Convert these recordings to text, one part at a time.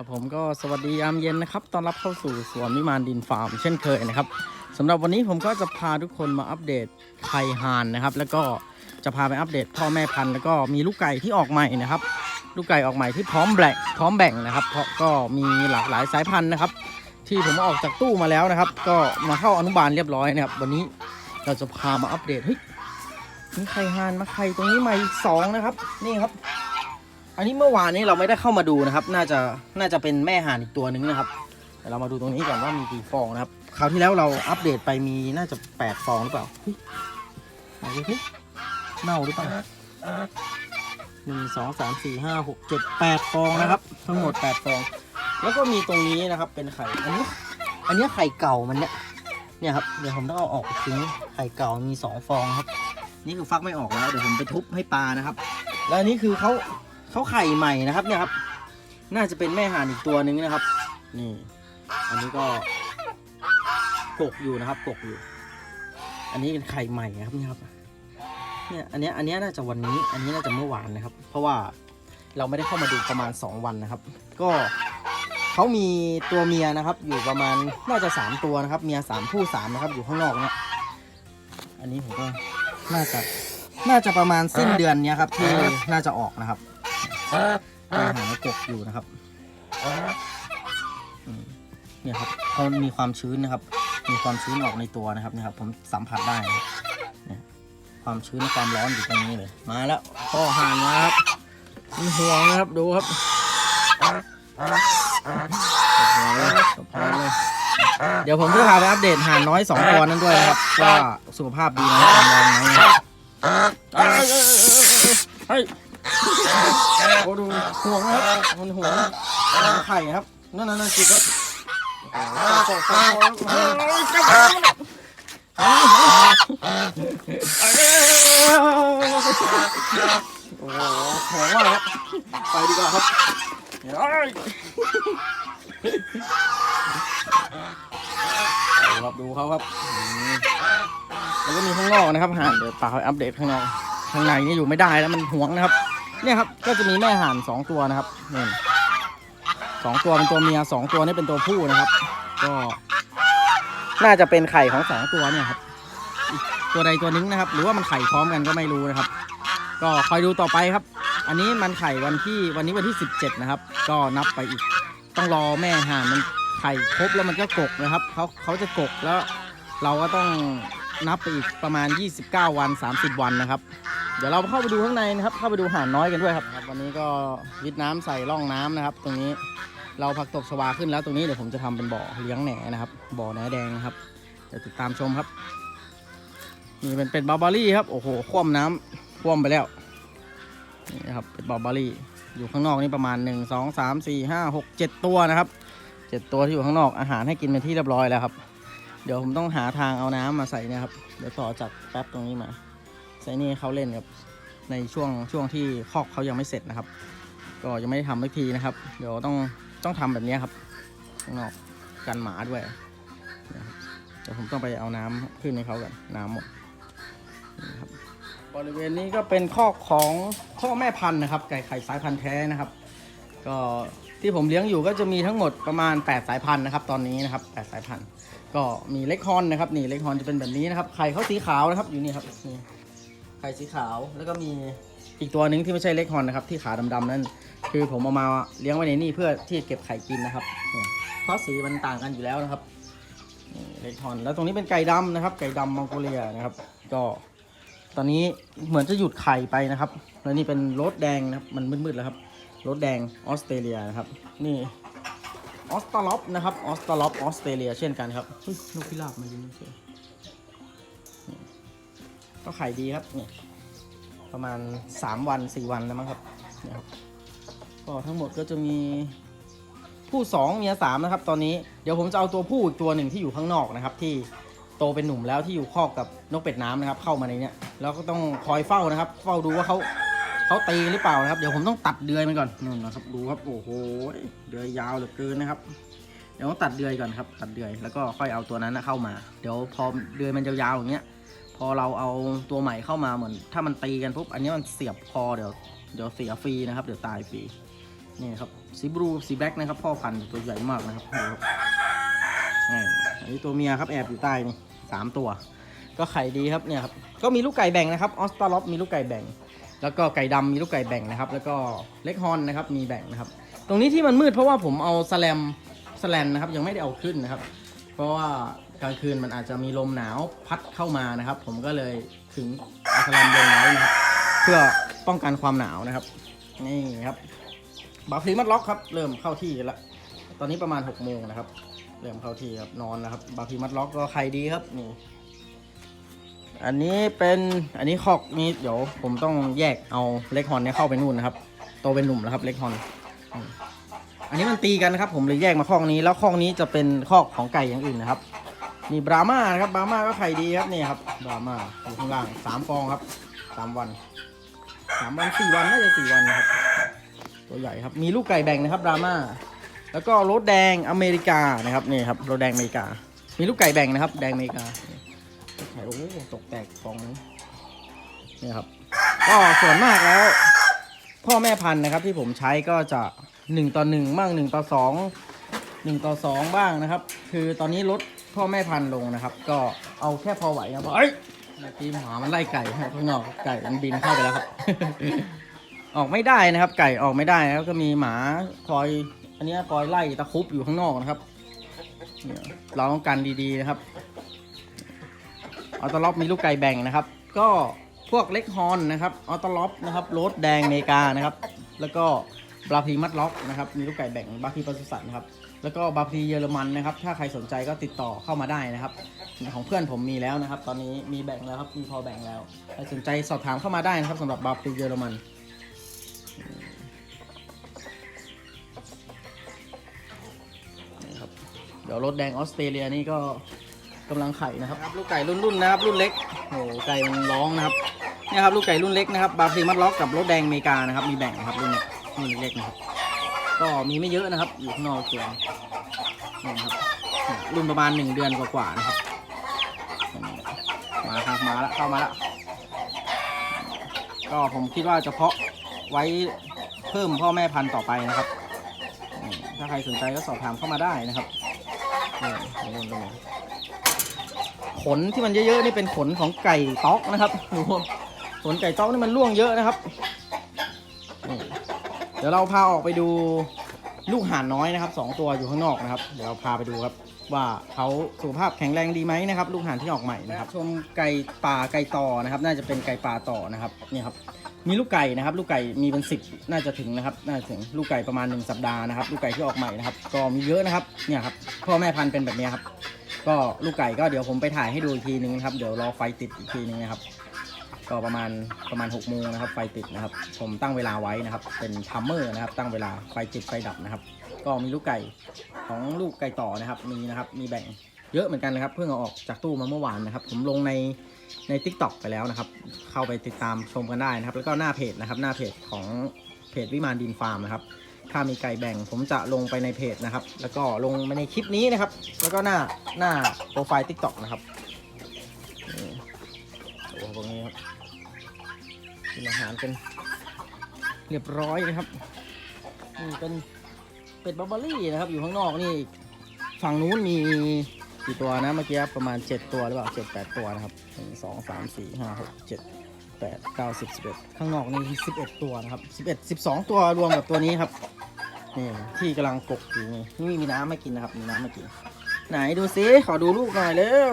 ครับผมก็สวัสดียามเย็นนะครับต้อนรับเข้าสู่สวนวิมานดินฟาร์มเช่นเคยนะครับสำหรับวันนี้ผมก็จะพาทุกคนมาอัปเดตไข่ห่านนะครับ แล้วก็จะพาไปอัปเดตพ่อแม่พันธุ์แล้วก็มีลูกไก่ที่ออกใหม่นะครับ ลูกไก่ออกใหม่ที่พร้อมแบ่งพร้อมแบ่งนะครับ เพราะก็มีหลากหลายสายพันธุ์นะครับ ที่ผมออกจากตู้มาแล้วนะครับ ก็มาเข้าอนุบาลเรียบร้อยนะครับ วันนี้เราจะพามาอัปเดตเฮ้ยมีไข่ห่านมาไข่ตรงนี้มาอีกสองนะครับ นี่ครับ อันนี้เมื่อวานนี้เราไม่ได้เข้ามาดูนะครับ น่าจะน่าจะเป็นแม่ห่านอีกตัวหนึ่งนะครับเดี๋ยวเรามาดูตรงนี้ก่อนว่ามีกี่ฟองนะครับคราวที่แล้วเราอัปเดตไปมีน่าจะแปดฟองหรือเปล่าเฮ้ยไหนดูสิเน่าหรือเปล่าหนึ่งสองสามสี่ห้าหกเจ็ดแปดฟองนะครับ ทั้งหมดแปดฟอง แล้วก็มีตรงนี้นะครับ เป็นไข่อันนี้ อันนี้ไข่เก่ามันเนี่ยเนี่ยครับเดี๋ยวผมต้องเอาออกทิ้งไข่เก่ามีสองฟองครับ นี่คือฟักไม่ออกแล้วเดี๋ยวผมไปทุบให้ปลานะครับ แล้วนนี้คือเขา เขาไข่ใหม่นะครับเนี่ยครับ น่าจะเป็นแม่ห่านอีกตัวหนึ่งนะครับ นี่ อันนี้ก็กกอยู่นะครับกกอยู่ อันนี้เป็นไข่ใหม่นะครับนี่ครับเนี่ยอันนี้อันนี้น่าจะวันนี้ อันนี้น่าจะเมื่อวานนะครับ เพราะว่าเราไม่ได้เข้ามาดูประมาณ 2 วันนะครับ ก็เขามีตัวเมียนะครับ อยู่ประมาณน่าจะ 3 ตัวนะครับ เมียสามผู้สามนะครับ อยู่ข้างนอกเนี่ยอันนี้ผมก็น่าจะน่าจะประมาณสิ้นเดือนเนี้ยครับ ที่น่าจะออกนะครับ ไปหากบอยู่นะครับอืมเนี่ยครับเขามีความชื้นนะครับ มีความชื้นออกในตัวนะครับเนี่ยครับ ผมสัมผัสได้นะครับเนี่ยความชื้นความร้อนอยู่ตรงนี้เลย มาแล้วพ่อห่านมาครับมันห่วงนะครับดูครับห่วงเลยสะพานเลยเดี๋ยวผมจะพาไปอัปเดตห่านน้อยสองตัวนั้นด้วยนะครับว่าสุขภาพดีไหมแข็งแรงไหมนะครับเฮ้ย โอ้ดูห่วงนะครับมันห่วงไข่ครับนั่นนั่นนั่นจิกครับโอ้โหห่วงมากครับไปดีกว่าครับเดี๋ยรับดูเขาครับ แล้วก็มีข้างนอกนะครับห่านเดี๋ยวป่าเขาอัปเดตข้างนอก ข้างในนี่อยู่ไม่ได้แล้วมันห่วงนะครับ เนี่ยครับก็จะมีแม่ห่านสองตัวนะครับนี่สองตัวเป็นตัวเมียสองตัวนี่เป็นตัวผู้นะครับ ก็น่าจะเป็นไข่ของสองตัวเนี่ยครับตัวใดตัวหนึงนะครับ หรือว่ามันไข่พร้อมกันก็ไม่รู้นะครับ ก็คอยดูต่อไปครับ อันนี้มันไข่วันที่วันนี้วันที่ 17 นะครับ ก็นับไปอีก ต้องรอแม่ห่านมันไข่ครบแล้วมันก็กกนะครับเขาเขาจะกกแล้ว เราก็ต้องนับไปอีกประมาณ 29 วัน 30 วันนะครับ เดี๋ยวเราเข้าไปดูข้างในนะครับ เข้าไปดูห่านน้อยกันด้วยครับครับ วันนี้ก็วิดน้ำใส่ร่องน้ำนะครับ ตรงนี้เราผักตบชวาขึ้นแล้วตรงนี้เดี๋ยวผมจะทำเป็นบ่อเลี้ยงแหนนะครับ บ่อแหนแดงนะครับ เดี๋ยวติดตามชมครับ นี่เป็นเป็นบาร์บารี่ครับ โอ้โห คว่ำน้ำคว่ำไปแล้ว นี่ครับ เป็นบาร์บารี่ อยู่ข้างนอกนี่ประมาณ1 2 3 4 5 6 7ตัวนะครับเจ็ดตัวที่อยู่ข้างนอก อาหารให้กินเป็นที่เรียบร้อยแล้วครับ เดี๋ยวผมต้องหาทางเอาน้ำมาใส่นะครับ เดี๋ยวต่อจากแป๊บตรงนี้มา ใส่นี่เขาเล่นครับในช่วงช่วงที่คอกเขายังไม่เสร็จนะครับ ก็ยังไม่ได้ทำสักทีนะครับ เดี๋ยวต้องต้องทำแบบนี้ครับข้างนอกกันหมาด้วยนะเดี๋ยวผมต้องไปเอาน้ำขึ้นให้เขากันน้ำหมดนี่ครับบริเวณนี้ก็เป็นคอกของพ่อแม่พันธุ์นะครับ ไก่ไข่สายพันธุ์แท้นะครับ ก็ที่ผมเลี้ยงอยู่ก็จะมีทั้งหมดประมาณ 8 สายพันธุ์นะครับ ตอนนี้นะครับ 8 สายพันธุ์ ก็มีเล็กฮอนนะครับ นี่เล็กฮอนจะเป็นแบบนี้นะครับ ไข่เขาสีขาวนะครับ อยู่นี่ครับนี่ ไข่สีขาวแล้วก็มีอีกตัวหนึ่งที่ไม่ใช่เล็กฮอนนะครับ ที่ขาดำๆนั่นคือผมเอามาเลี้ยงไว้ในนี่เพื่อที่เก็บไข่กินนะครับนี่เพราะสีมันต่างกันอยู่แล้วนะครับนี่เล็กฮอนแล้วตรงนี้เป็นไก่ดำนะครับ ไก่ดำมองโกเลียนะครับ ก็ตอนนี้เหมือนจะหยุดไข่ไปนะครับ แล้วนี่เป็นรถแดงนะครับ มันมืดๆแล้วครับรถแดงออสเตรเลียนะครับ นี่ออสตาล็อปนะครับออสตาล็อปออสเตรเลียเช่นกันครับเฮ้ยนกพิราบมายิงเฉยนี่ ก็ขายดีครับเนี่ยประมาณ 3 วัน 4 วันแล้วมั้งครับเนี่ยครับก็ทั้งหมดก็จะมีผู้2เมีย3นะครับ ตอนนี้เดี๋ยวผมจะเอาตัวผู้อีกตัวหนึ่งที่อยู่ข้างนอกนะครับ ที่โตเป็นหนุ่มแล้วที่อยู่คอกกับนกเป็ดน้ำนะครับ เข้ามาในเนี้ยแล้วก็ต้องคอยเฝ้านะครับ เฝ้าดูว่าเขาเขาตีหรือเปล่านะครับเดี๋ยวผมต้องตัดเดือยมันก่อนนู่นนะครับดูครับโอ้โหเดือยยาวเหลือเกินนะครับเดี๋ยวต้องตัดเดือยก่อนครับตัดเดือยแล้วก็ค่อยเอาตัวนั้นนะเข้ามา เดี๋ยวพอเดือยมันยาวๆอย่างเงี้ย พอเราเอาตัวใหม่เข้ามาเหมือน ถ้ามันตีกันปุ๊บอันนี้มันเสียบคอเดี๋ยวเดี๋ยวเสียฟรีนะครับ เดี๋ยวตายฟรีนี่ครับสีบลูสีแบล็กนะครับพ่อพันธุ์ตัวใหญ่มากนะครับนี่อันนี้ตัวเมียครับแอบอยู่ใต้นี่สามตัว ก็ไข่ดีครับเนี่ยครับก็มีลูกไก่แบ่งนะครับออสตาล็อปมีลูกไก่แบ่ง แล้วก็ไก่ดำมีลูกไก่แบ่งนะครับ แล้วก็เล็กฮอนนะครับมีแบ่งนะครับ ตรงนี้ที่มันมืดเพราะว่าผมเอาสแลมสแลนนะครับยังไม่ได้เอาขึ้นนะครับ เพราะว่ากลางคืนมันอาจจะมีลมหนาวพัดเข้ามานะครับ ผมก็เลยถึงอาสแลมลงไว้นะครับ เพื่อป้องกันความหนาวนะครับ นี่ครับบาฟรีมัดล็อกครับเริ่มเข้าที่แล้วตอนนี้ประมาณ6กโมงนะครับเริ่มเข้าที่ครับนอนแล้วครับบาฟรีมัดล็อกก็ใครดีครับนี่อันนี้เป็นอันนี้คอกนี้เดี๋ยวผมต้องแยกเอาเล็กฮอนเนี่ยเข้าไปนู่นนะครับโตเป็นหนุ่มแล้วครับเล็กฮอน อันนี้มันตีกันนะครับ ผมเลยแยกมาคอกนี้แล้วคอกนี้จะเป็นคอกของไก่อย่างอื่นนะครับนี่บราม่านะครับบราม่าก็ไข่ดีครับนี่ครับบราม่าอยู่ข้างล่างสามฟองครับสามวันสามวันสี่วันน่าจะสี่วันนะครับตัวใหญ่ครับมีลูกไก่แบ่งนะครับบราม่าแล้วก็รถแดงอเมริกานะครับนี่ครับรถแดงอเมริกา มีลูกไก่แบ่งนะครับ แดงอเมริกาไข่โอ้ตกแตกฟองนี้นี่ครับก็ส่วนมากแล้ว พ่อแม่พันธุ์นะครับ ที่ผมใช้ก็จะ หนึ่งต่อหนึ่งบ้างหนึ่งต่อสองหนึ่งต่อสองบ้างนะครับ คือตอนนี้ลดพ่อแม่พันธุ์ลงนะครับ ก็เอาแค่พอไหวครับเอ้ยเมื่อกี้หมามันไล่ไก่ข้างนอกไก่มันบินเข้าไปแล้วครับ ออกไม่ได้นะครับ ไก่ออกไม่ได้แล้วก็มีหมาคอย อันนี้คอยไล่ตะคุบอยู่ข้างนอกนะครับเราต้องกันดีๆนะครับออโตล็อปมีลูกไก่แบ่งนะครับ ก็พวกเล็กฮอนนะครับออโตล็อปนะครับโรสแดงอเมริกานะครับ แล้วก็ บราพีมัดล็อกนะครับมีลูกไก่แบ่งบราพีปศุสัตว์นะครับแล้วก็บราพีเยอรมันนะครับ ถ้าใครสนใจก็ติดต่อเข้ามาได้นะครับ ของเพื่อนผมมีแล้วนะครับ ตอนนี้มีแบ่งแล้วครับมีพอแบ่งแล้วใครสนใจสอบถามเข้ามาได้นะครับสำหรับบราพีเยอรมันนี่ครับเดี๋ยวรถแดงออสเตรเลียนี่ก็กำลังไข่นะครับลูกไก่รุ่นๆนะครับรุ่นเล็กโอ้โหไก่มันร้องนะครับเนี่ยครับลูกไก่รุ่นเล็กนะครับบาฟีมัดล็อกกับรถแดงอเมริกานะครับมีแบ่งนะครับรุ่นนี้ รุ่นเล็กๆนะครับ ก็มีไม่เยอะนะครับ อยู่ข้างนอกตัวนี่นะครับรุ่นประมาณหนึ่งเดือนกว่าๆนะครับ มาครับมาแล้วเข้ามาแล้วก็ผมคิดว่าจะเพาะไว้เพิ่มพ่อแม่พันธุ์ต่อไปนะครับ ถ้าใครสนใจก็สอบถามเข้ามาได้นะครับนี่นู่นนู่นขนที่มันเยอะๆนี่เป็นขนของไก่ต๊อกนะครับดูขนไก่ต๊อกนี่มันร่วงเยอะนะครับ เดี๋ยวเราพาออกไปดูลูกห่านน้อยนะครับสองตัวอยู่ข้างนอกนะครับ เดี๋ยวเราพาไปดูครับว่าเขาสุขภาพแข็งแรงดีไหมนะครับ ลูกห่านที่ออกใหม่นะครับชมไก่ป่าไก่ต่อนะครับ น่าจะเป็นไก่ป่าต่อนะครับนี่ครับมีลูกไก่นะครับ ลูกไก่มีเป็นสิบน่าจะถึงนะครับ น่าจะถึงลูกไก่ประมาณหนึ่งสัปดาห์นะครับ ลูกไก่ที่ออกใหม่นะครับ ก็มีเยอะนะครับเนี่ยครับพ่อแม่พันธุ์เป็นแบบนี้ครับ ก็ลูกไก่ก็เดี๋ยวผมไปถ่ายให้ดูอีกทีนึงนะครับ เดี๋ยวรอไฟติดอีกทีนึงนะครับ ก็ประมาณประมาณ6กโมงนะครับไฟติดนะครับ ผมตั้งเวลาไว้นะครับ เป็นทัมเมอร์นะครับ ตั้งเวลาไฟติดไฟดับนะครับ ก็มีลูกไก่ของลูกไก่ต่อนะครับมีนะครับ มีแบ่งเยอะเหมือนกันนะครับ เพิ่งเอาออกจากตู้มาเมื่อวานนะครับ ผมลงในใน t ิ k t o k ไปแล้วนะครับ เข้าไปติดตามชมกันได้นะครับ แล้วก็หน้าเพจนะครับ หน้าเพจของเพจวิมานดินฟาร์มนะครับ ถ้ามีไก่แบ่งผมจะลงไปในเพจนะครับ แล้วก็ลงไปในคลิปนี้นะครับ แล้วก็หน้าหน้าโปรไฟล์ TikTok นะครับนี่โอ้ตรงนี้ครับ กินอาหารกันเรียบร้อยนะครับนี่เป็นเป็ดบาร์บารี่นะครับ อยู่ข้างนอกนี่ ฝั่งนู้นมีกี่ตัวนะเมื่อกี้ประมาณ 7 ตัวหรือเปล่า7 8ตัวนะครับหนึ่งสองสามสี่ห้าหกเจ็ดแปดเก้าสิบสิบเอ็ดข้างนอกนี่สิบเอ็ดตัวนะครับสิบเอ็ดสิบสองตัวรวมกับตัวนี้ครับนี่ที่กำลังกกอยู่นี่นี่มีน้ำมากินนะครับมีน้ำมากิน ไหนดูซิขอดูลูกหน่อยเร็ว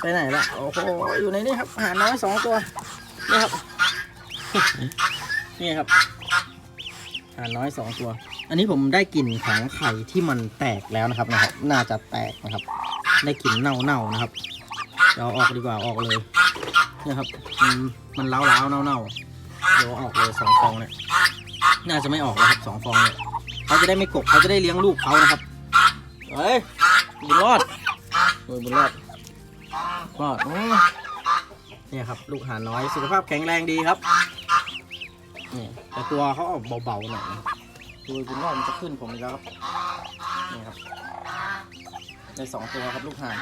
ไปไหนละโอ้โหอยู่ในนี่ครับหาน้อยสองตัว นี่ครับ นี่ครับอาหารน้อยสองตัว อันนี้ผมได้กลิ่นของไข่ที่มันแตกแล้วนะครับนะครับ น่าจะแตกนะครับ ได้กลิ่นเน่าๆนะครับเดี๋ยวเอาออกดีกว่าเอาออกเลยเนี่ยครับ มันมันเล้าๆเน่าๆเดี๋ยวเอาออกเลยสองฟองเนี่ย น่าจะไม่ออกแล้วครับสองฟองเนี่ยเขาจะได้ไม่กกเขาจะได้เลี้ยงลูกเขานะครับ เฮ้ยบุญรอดโดยบุญรอดรอดอืม เนี่ยครับ ลูกหาน้อยสุขภาพแข็งแรงดีครับนี่แต่ตัวเขาออกเบาๆหน่อยดยบุญรอมันจะขึ้นผมอีกแล้วครับนี่ครับได้สองตัวครับลูกห่าน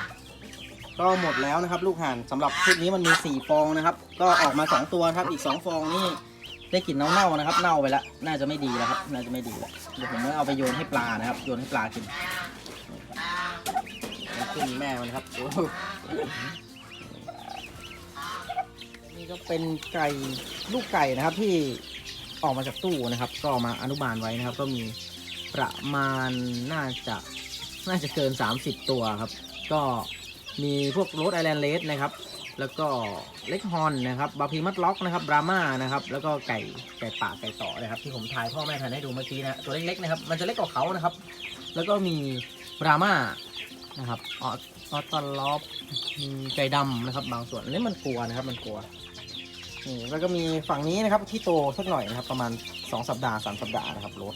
ก็หมดแล้วนะครับ ลูกห่านสำหรับชุดนี้มันมีสี่ฟองนะครับ ก็ออกมาสองตัวครับ อีกสองฟองนี่ได้กลิ่นเน่าๆนะครับ เน่าไปแล้วน่าจะไม่ดีแล้วครับ น่าจะไม่ดีแล้วเดี๋ยวผมจะเอาไปโยนให้ปลานะครับ โยนให้ปลากินขึ้นแม่มันครับ นี่ก็เป็นไก่ลูกไก่นะครับที่ออกมาจากตู้นะครับ ก็มาอนุบาลไว้นะครับ ก็มีประมาณน่าจะน่าจะเกิน 30 ตัวครับ ก็มีพวกโรสไอแลนด์เลสนะครับ แล้วก็เล็กฮอนนะครับบาพีมัดล็อกนะครับบราม่านะครับ แล้วก็ไก่ไก่ป่าไก่ต่อนะครับ ที่ผมถ่ายพ่อแม่พันธุ์ให้ดูเมื่อกี้นะตัวเล็กๆนะครับ มันจะเล็กกว่าเขานะครับ แล้วก็มีบราม่านะครับออออตลอฟมีไก่ดำนะครับ บางส่วนอันนี้มันกลัวนะครับ มันกลัว นี่แล้วก็มีฝั่งนี้นะครับที่โตสักหน่อยนะครับ ประมาณ 2 สัปดาห์ 3 สัปดาห์นะครับรถ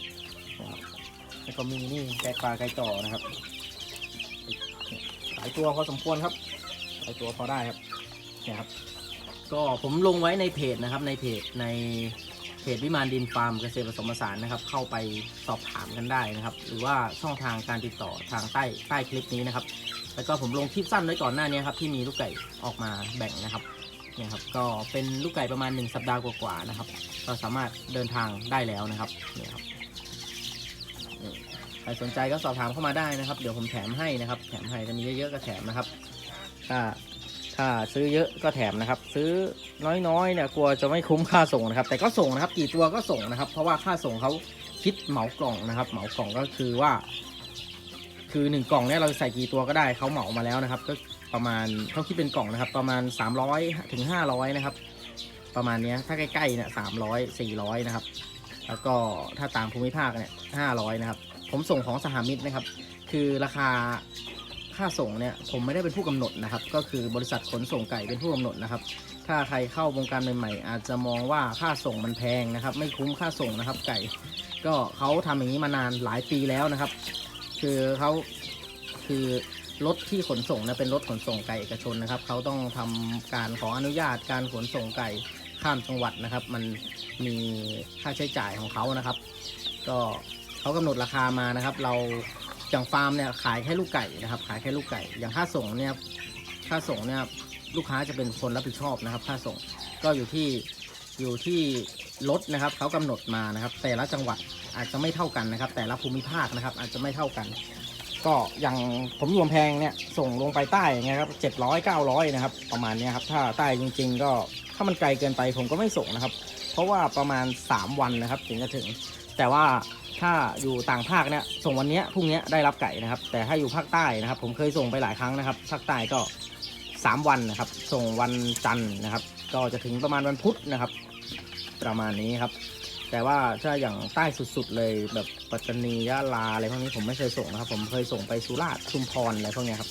นะครับแล้วก็มีนี่ไก่ปลาไก่ต่อนะครับหลายตัวพอสมควรครับหลายตัวพอได้ครับเนี่ยครับ ก็ผมลงไว้ในเพจนะครับ ในเพจในเพจวิมานดินฟาร์มเกษตรผสมผสานนะครับ เข้าไปสอบถามกันได้นะครับ หรือว่าช่องทางการติดต่อทางใต้ใต้คลิปนี้นะครับ แล้วก็ผมลงคลิปสั้นไว้ก่อนหน้านี้ครับที่มีลูกไก่ออกมาแบ่งนะครับ เนี่ยครับก็เป็นลูกไก่ประมาณ 1 สัปดาห์กว่าๆนะครับ ก็สามารถเดินทางได้แล้วนะครับเนี่ยครับใครสนใจก็สอบถามเข้ามาได้นะครับ เดี๋ยวผมแถมให้นะครับ แถมให้จะมีเยอะๆก็แถมนะครับ ถ้าถ้าซื้อเยอะก็แถมนะครับ ซื้อน้อยๆเนี่ยกลัวจะไม่คุ้มค่าส่งนะครับ แต่ก็ส่งนะครับกี่ตัวก็ส่งนะครับ เพราะว่าค่าส่งเขาคิดเหมากล่องนะครับ เหมากล่องก็คือว่า คือหนึ่งกล่องเนี่ยเราใส่กี่ตัวก็ได้เขาเหมามาแล้วนะครับ ก็ ประมาณเขาคิดเป็นกล่องนะครับ ประมาณ 300ถึง500 นะครับ ประมาณนี้ถ้าใกล้ๆเนี่ย300 400นะครับ แล้วก็ถ้าต่างภูมิภาคเนี่ย500นะครับ ผมส่งของสหมิตรนะครับ คือราคาค่าส่งเนี่ยผมไม่ได้เป็นผู้กำหนดนะครับ ก็คือบริษัทขนส่งไก่เป็นผู้กำหนดนะครับ ถ้าใครเข้าวงการใหม่ๆอาจจะมองว่าค่าส่งมันแพงนะครับ ไม่คุ้มค่าส่งนะครับไก่ ก็เขาทำอย่างนี้มานานหลายปีแล้วนะครับ คือเขาคือ รถที่ขนส่งนะเป็นรถขนส่งไก่เอกชนนะครับเขาต้องทำการขออนุญาตการขนส่งไก่ข้ามจังหวัดนะครับ มันมีค่าใช้จ่ายของเขานะครับ ก็เขากำหนดราคามานะครับ เราอย่างฟาร์มเนี่ยขายแค่ลูกไก่นะครับ ขายแค่ลูกไก่ อย่างค่าส่งเนี่ยค่าส่งเนี่ยลูกค้าจะเป็นคนรับผิดชอบนะครับ ค่าส่งก็อยู่ที่อยู่ที่รถนะครับเขากำหนดมานะครับ แต่ละจังหวัดอาจจะไม่เท่ากันนะครับ แต่ละภูมิภาคนะครับ อาจจะไม่เท่ากัน ก็อย่างผมอยู่กำแพงเนี่ยส่งลงไปใต้อย่างเงี้ยครับเจ็ดร้อยเก้าร้อยนะครับ ประมาณนี้ครับ ถ้าใต้จริง ๆ ก็ถ้ามันไกลเกินไปผมก็ไม่ส่งนะครับ เพราะว่าประมาณ 3 วันนะครับถึงจะถึง แต่ว่าถ้าอยู่ต่างภาคเนี่ยส่งวันนี้พรุ่งนี้ได้รับไก่นะครับ แต่ถ้าอยู่ภาคใต้นะครับ ผมเคยส่งไปหลายครั้งนะครับ ภาคใต้ก็ 3 วันนะครับ ส่งวันจันทร์นะครับ ก็จะถึงประมาณวันพุธนะครับ ประมาณนี้ครับ แต่ว่าถ้าอย่างใต้สุดๆเลยแบบปัตตานียะลาอะไรพวกนี้ผมไม่เคยส่งนะครับ ผมเคยส่งไปสุราษฎร์ชุมพรอะไรพวกนี้ครับ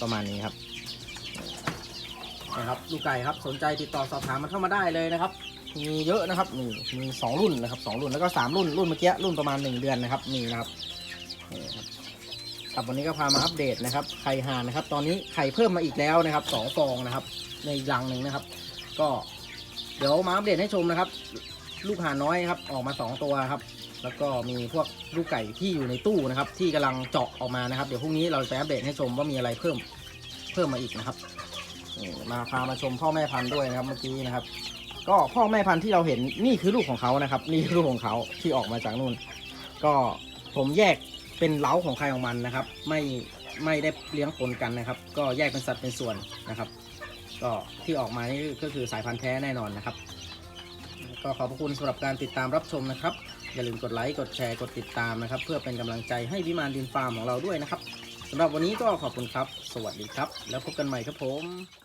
ประมาณนี้ครับนะครับลูกไก่ครับสนใจติดต่อสอบถามมันเข้ามาได้เลยนะครับ มีเยอะนะครับมีมีสองรุ่นนะครับสองรุ่นแล้วก็สามรุ่นรุ่นเมื่อกี้รุ่นประมาณหนึ่งเดือนนะครับมีนะครับนี่ครับครับวันนี้ก็พามาอัปเดตนะครับไข่ห่านนะครับ ตอนนี้ไข่เพิ่มมาอีกแล้วนะครับสองฟองนะครับ ในรังหนึ่งนะครับ ก็เดี๋ยวมาอัปเดตให้ชมนะครับ ลูกหาน้อยครับออกมาสองตัวครับ แล้วก็มีพวกลูกไก่ที่อยู่ในตู้นะครับ ที่กำลังเจาะออกมานะครับ เดี๋ยวพรุ่งนี้เราไปอัปเดตให้ชมว่ามีอะไรเพิ่มเพิ่มมาอีกนะครับมาพามาชมพ่อแม่พันธุ์ด้วยนะครับเมื่อกี้นะครับ ก็พ่อแม่พันธุ์ที่เราเห็นนี่คือลูกของเขานะครับ นี่คือลูกของเขาที่ออกมาจากนู่น ก็ผมแยกเป็นเล้าของใครของมันนะครับ ไม่ไม่ได้เลี้ยงปนกันนะครับ ก็แยกเป็นสัดเป็นส่วนนะครับ ก็ที่ออกมานี่ก็คือสายพันธุ์แท้แน่นอนนะครับ ก็ขอบพระคุณสำหรับการติดตามรับชมนะครับ อย่าลืมกดไลค์ กดแชร์ กดติดตามนะครับ เพื่อเป็นกำลังใจให้วิมานดินฟาร์มของเราด้วยนะครับสำหรับวันนี้ก็ขอบคุณครับ สวัสดีครับ แล้วพบกันใหม่ครับผม